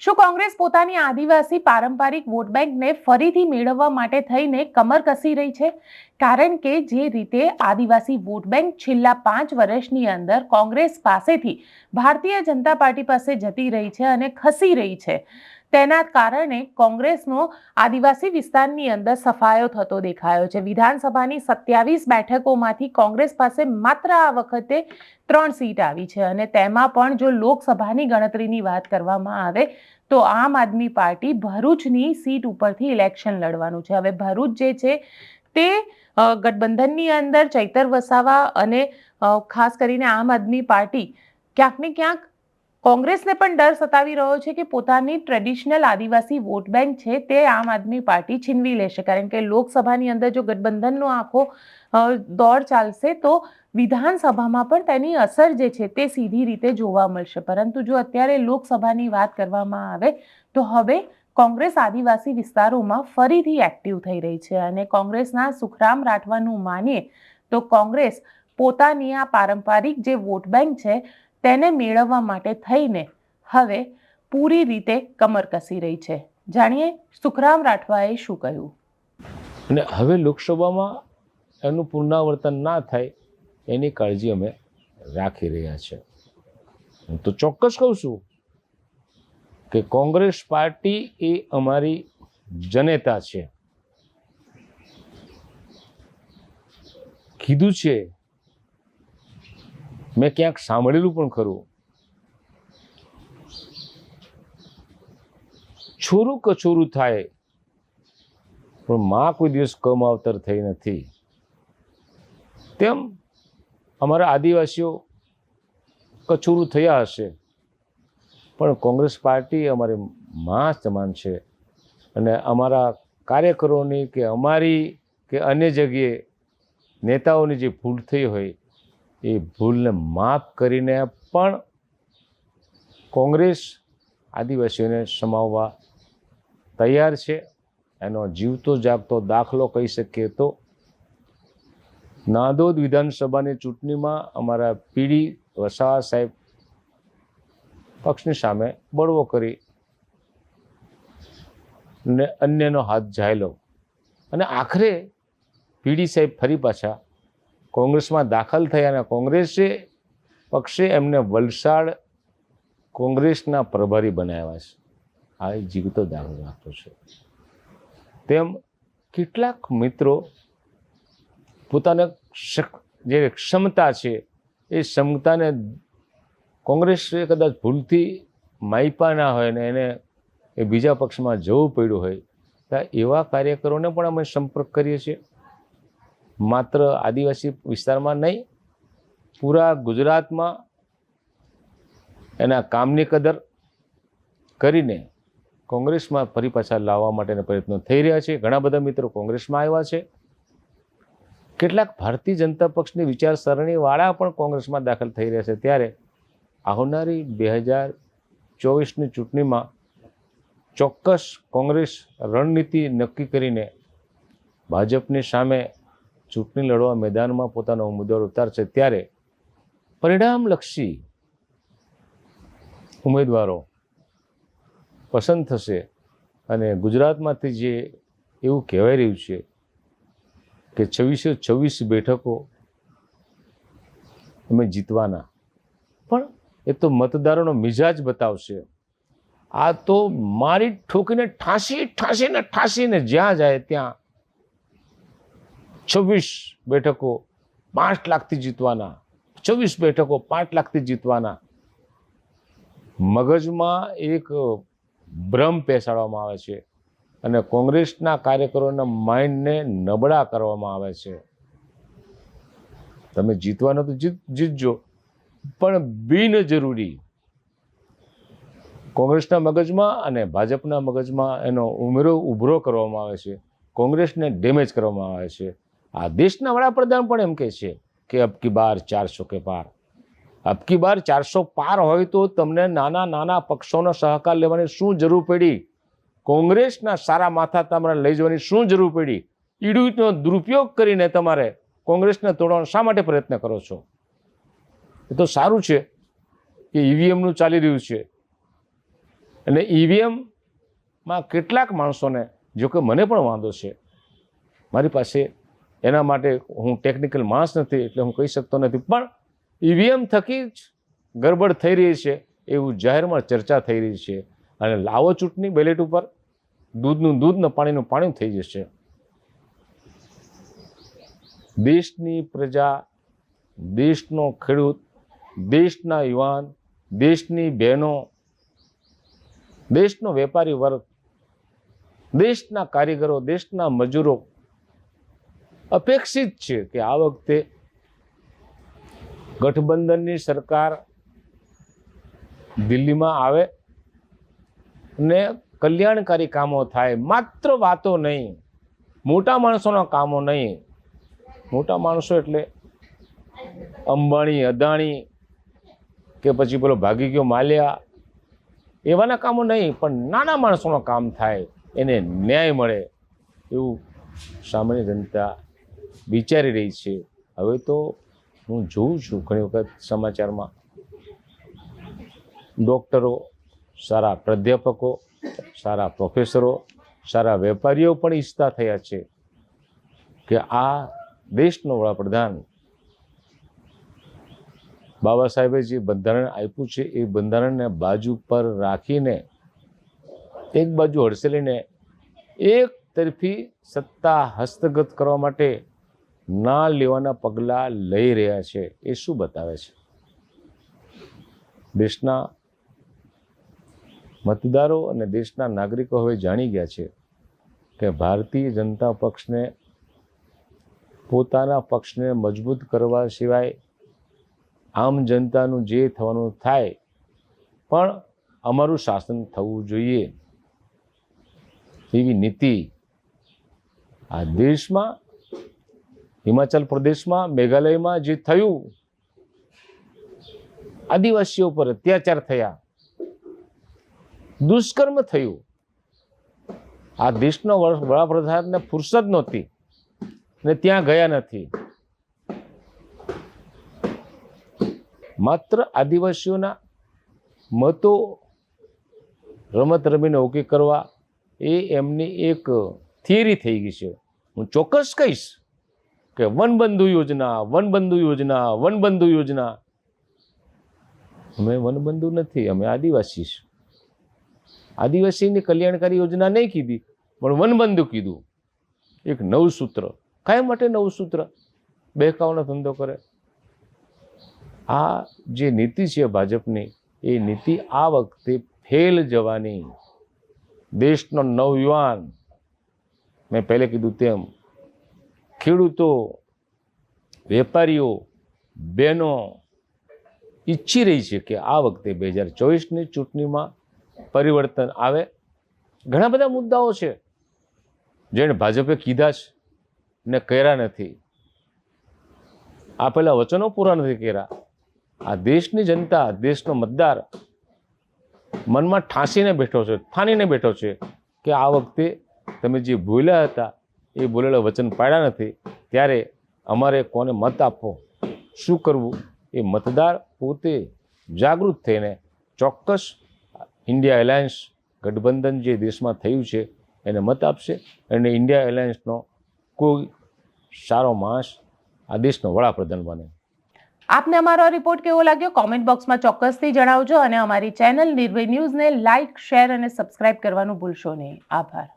શું કોંગ્રેસ પોતાની આદિવાસી પારંપરિક વોટ બેંકને ફરીથી મેળવવા માટે થઈને કમર કસી રહી છે? કારણ કે જે રીતે આદિવાસી વોટ બેંક છેલ્લા પાંચ વર્ષની અંદર કોંગ્રેસ પાસેથી ભારતીય જનતા પાર્ટી પાસે જતી રહી છે અને ખસી રહી છે. તેના કારણે કોંગ્રેસનો આદિવાસી વિસ્તારની અંદર સફાયો થતો દેખાયો છે. વિધાનસભાની સત્યાવીસ બેઠકોમાંથી કોંગ્રેસ પાસે માત્ર આ વખતે ત્રણ સીટ આવી છે અને તેમાં પણ જો લોકસભાની ગણતરીની વાત કરવામાં આવે તો આમ આદમી પાર્ટી ભરૂચની સીટ ઉપરથી ઇલેક્શન લડવાનું છે. હવે ભરૂચ જે છે તે ગઠબંધનની અંદર ચૈતર વસાવા અને ખાસ કરીને આમ આદમી પાર્ટી ક્યાંક ને ક્યાંક કોંગ્રેસને પણ ડર સતાવી રહ્યો છે કે પોતાની ટ્રેડિશનલ આદિવાસી વોટ બેંક છે તે આમ આદમી પાર્ટી છીનવી લેશે. કારણ કે લોકસભાની અંદર જો ગઠબંધનનો આખો દોર ચાલશે તો વિધાનસભામાં પણ તેની અસર જે છે તે સીધી રીતે જોવા મળશે. પરંતુ જો અત્યારે લોકસભાની વાત કરવામાં આવે તો હવે કોંગ્રેસ આદિવાસી વિસ્તારોમાં ફરીથી એક્ટિવ થઈ રહી છે અને કોંગ્રેસના સુખરામ રાઠવાનું માનીએ તો કોંગ્રેસ પોતાની આ પારંપરિક જે વોટ બેંક છે તેને મેળવવા માટે થઈને હવે પૂરી રીતે કમર કસી રહી છે. જાણીએ સુખરામ રાઠવાએ શું કહ્યું? અને હવે લોકસભામાં એનું પુનરાવર્તન ના થાય એની કાળજી અમે રાખી રહ્યા છે. હું તો ચોક્કસ કહું છું કે કોંગ્રેસ પાર્ટી એ અમારી જનેતા છે. કીધું છે મેં ક્યાંક સાંભળેલું પણ ખરું. છોરું કચોરું થાય, પણ માં કોઈ દિવસ કમાવતર થઈ નથી. તેમ અમારા આદિવાસીઓ કચોરું થયા હશે, પણ કોંગ્રેસ પાર્ટી અમારી માં સમાન છે. અને અમારા કાર્યકરોની કે અમારી કે અન્ય જગ્યાએ નેતાઓની જે ભૂલ થઈ હોય એ ભૂલને માફ કરીને પણ કોંગ્રેસ આદિવાસીઓને સમાવવા તૈયાર છે. એનો જીવતો જાગતો દાખલો કહી શકીએ તો, નાદોદ વિધાનસભાની ચૂંટણીમાં અમારા પીડી વસાવા સાહેબ પક્ષની સામે બળવો કરી ને અન્યનો હાથ ઝાયલો. અને આખરે પીડી સાહેબ ફરી પાછા કોંગ્રેસમાં દાખલ થયા અને કોંગ્રેસે પક્ષે એમને વલસાડ કોંગ્રેસના પ્રભારી બનાવ્યા છે. આ જીવતો દાખલો રાખતો છે. તેમ કેટલાક મિત્રો પોતાના જે ક્ષમતા છે, એ ક્ષમતાને કોંગ્રેસે કદાચ ભૂલથી માયપા ના હોય ને એને એ બીજા પક્ષમાં જવું પડ્યું હોય, તો એવા કાર્યકરોને પણ અમે સંપર્ક કરીએ છીએ. માત્ર આદિવાસી વિસ્તારમાં નહીં, પૂરા ગુજરાતમાં એના કામની કદર કરીને કોંગ્રેસમાં ફરી પાછા લાવવા માટેના પ્રયત્નો થઈ રહ્યા છે. ઘણા બધા મિત્રો કોંગ્રેસમાં આવ્યા છે. કેટલાક ભારતીય જનતા પક્ષની વિચારસરણીવાળા પણ કોંગ્રેસમાં દાખલ થઈ રહ્યા છે. ત્યારે આવનારી બે હજાર ચોવીસની ચૂંટણીમાં ચોક્કસ કોંગ્રેસ રણનીતિ નક્કી કરીને ભાજપની સામે ચૂંટણી લડવા મેદાનમાં પોતાનો ઉમેદવાર ઉતારશે ત્યારે પરિણામલક્ષી ઉમેદવારો પસંદ થશે અને ગુજરાતમાંથી જે એવું કહેવાય રહ્યું છે કે છવ્વીસો છવ્વીસ બેઠકો અમે જીતવાના. પણ એ તો મતદારોનો મિજાજ બતાવશે. આ તો મારી ઠોકીને ઠાંસી, ઠાંસીને ઠાંસીને જ્યાં જાય ત્યાં છવ્વીસ બેઠકો પાંચ લાખથી જીતવાના, છવ્વીસ બેઠકો પાંચ લાખથી જીતવાના. મગજમાં એક ભ્રમ પેસાડવામાં આવે છે અને કોંગ્રેસના કાર્યકરોના માઇન્ડને નબળા કરવામાં આવે છે. તમે જીતવાનો તો જીત, જીતજો, પણ બિનજરૂરી. કોંગ્રેસના મગજમાં અને ભાજપના મગજમાં એનો ઉમેરો ઉભરો કરવામાં આવે છે. કોંગ્રેસને ડેમેજ કરવામાં આવે છે. આ દેશના વડાપ્રધાન પણ એમ કહે છે કે અબકી બાર ચારસો કે પાર. અબકી બાર ચારસો પાર હોય તો તમને નાના નાના પક્ષોનો સહકાર લેવાની શું જરૂર પડી? કોંગ્રેસના સારા માથા તમારે લઈ જવાની શું જરૂર પડી? ઈડીનો દુરુપયોગ કરીને તમારે કોંગ્રેસને તોડવાનો શા માટે પ્રયત્ન કરો છો? એ તો સારું છે કે ઈવીએમનું ચાલી રહ્યું છે. અને ઈવીએમમાં કેટલાક માણસોને જો કે મને પણ વાંધો છે, મારી પાસે એના માટે હું ટેકનિકલ માણસ નથી એટલે હું કહી શકતો નથી. પણ ઈવીએમ થકી જ ગરબડ થઈ રહી છે એવું જાહેરમાં ચર્ચા થઈ રહી છે. અને લાવો ચૂંટણી બેલેટ ઉપર દૂધનું દૂધ ને પાણીનું પાણી થઈ જશે. દેશની પ્રજા, દેશનો ખેડૂત, દેશના યુવાન, દેશની બહેનો, દેશનો વેપારી વર્ગ, દેશના કારીગરો, દેશના મજૂરો અપેક્ષિત છે કે આ વખતે ગઠબંધનની સરકાર દિલ્હીમાં આવે ને કલ્યાણકારી કામો થાય. માત્ર વાતો નહીં, મોટા માણસોના કામો નહીં. મોટા માણસો એટલે અંબાણી, અદાણી કે પછી પેલો ભાગી ગયો માલ્યા, એવાના કામો નહીં, પણ નાના માણસોનું કામ થાય, એને ન્યાય મળે એવું સામાન્ય જનતા વિચારી રહી છે. હવે તો હું જોઉં છું ઘણી વખત સમાચારમાં. ડૉક્ટરો, સારા પ્રાધ્યાપકો, સારા પ્રોફેસરો, સારા વેપારીઓ પણ ઈચ્છતા થયા છે કે આ દેશનો વડાપ્રધાન બાબા સાહેબે જે બંધારણ આપ્યું છે, એ બંધારણને બાજુ પર રાખીને, એક બાજુ હડસેલીને, એક તરફી સત્તા હસ્તગત કરવા માટે ના લેવાના પગલાં લઈ રહ્યા છે, એ શું બતાવે છે? દેશના મતદારો અને દેશના નાગરિકો હવે જાણી ગયા છે કે ભારતીય જનતા પક્ષને પોતાના પક્ષને મજબૂત કરવા સિવાય આમ જનતાનું જે થવાનું થાય, પણ અમારું શાસન થવું જોઈએ. એવી નીતિ આ દેશમાં હિમાચલ પ્રદેશમાં, મેઘાલયમાં જે થયું, આદિવાસીઓ પર અત્યાચાર થયા, દુષ્કર્મ થયું. આ દેશનો વડા- વડાપ્રધાનને ફુરસદ નહોતી ને ત્યાં ગયા નથી. માત્ર આદિવાસીઓના મતો રમત રમીને ઓકે કરવા, એ એમની એક થિયરી થઈ ગઈ છે. હું ચોક્કસ કહીશ કે વનબંધુ યોજના વનબંધુ યોજના વનબંધુ યોજના. અમે વનબંધુ નથી, અમે આદિવાસી છું આદિવાસીની કલ્યાણકારી યોજના નહીં કીધી, પણ વનબંધુ કીધું. એક નવું સૂત્ર. કાંઈ માટે નવું સૂત્ર? બહેકાવાનો ધંધો કરે. આ જે નીતિ છે ભાજપની, એ નીતિ આ વખતે ફેલ જવાની. દેશનો નવયુવાન. મેં પહેલે કીધું તેમ ખેડૂતો, વેપારીઓ, બહેનો ઈચ્છી રહી છે કે આ વખતે બે હજાર ચોવીસની ચૂંટણીમાં પરિવર્તન આવે. ઘણા બધા મુદ્દાઓ છે. જેને ભાજપે કીધા છે ને કર્યા નથી. આપેલા વચનો પૂરા નથી કર્યા. આ દેશની જનતા, દેશનો મતદાર મનમાં ઠાંસીને બેઠો છે, ઠાનીને બેઠો છે કે આ વખતે તમે જે બોલ્યા હતા એ બોલેલા વચન પાડ્યા નથી, ત્યારે અમારે કોને મત આપવો? શું કરવું? એ મતદાર પોતે જાગૃત થઈને ચોક્કસ ઇન્ડિયા એલાયન્સ ગઠબંધન જે દેશમાં થયું છે, એને મત આપશે અને ઇન્ડિયા એલાયન્સનો કોઈ સારો માણસ આ દેશનો વડાપ્રધાન બને. આપને અમારો રિપોર્ટ કેવો લાગ્યો? કોમેન્ટ બોક્સમાં ચોક્કસથી જણાવજો અને અમારી ચેનલ નિર્ભય ન્યૂઝને લાઇક શેર અને સબસ્ક્રાઇબ કરવાનું ભૂલશો નહીં. આભાર.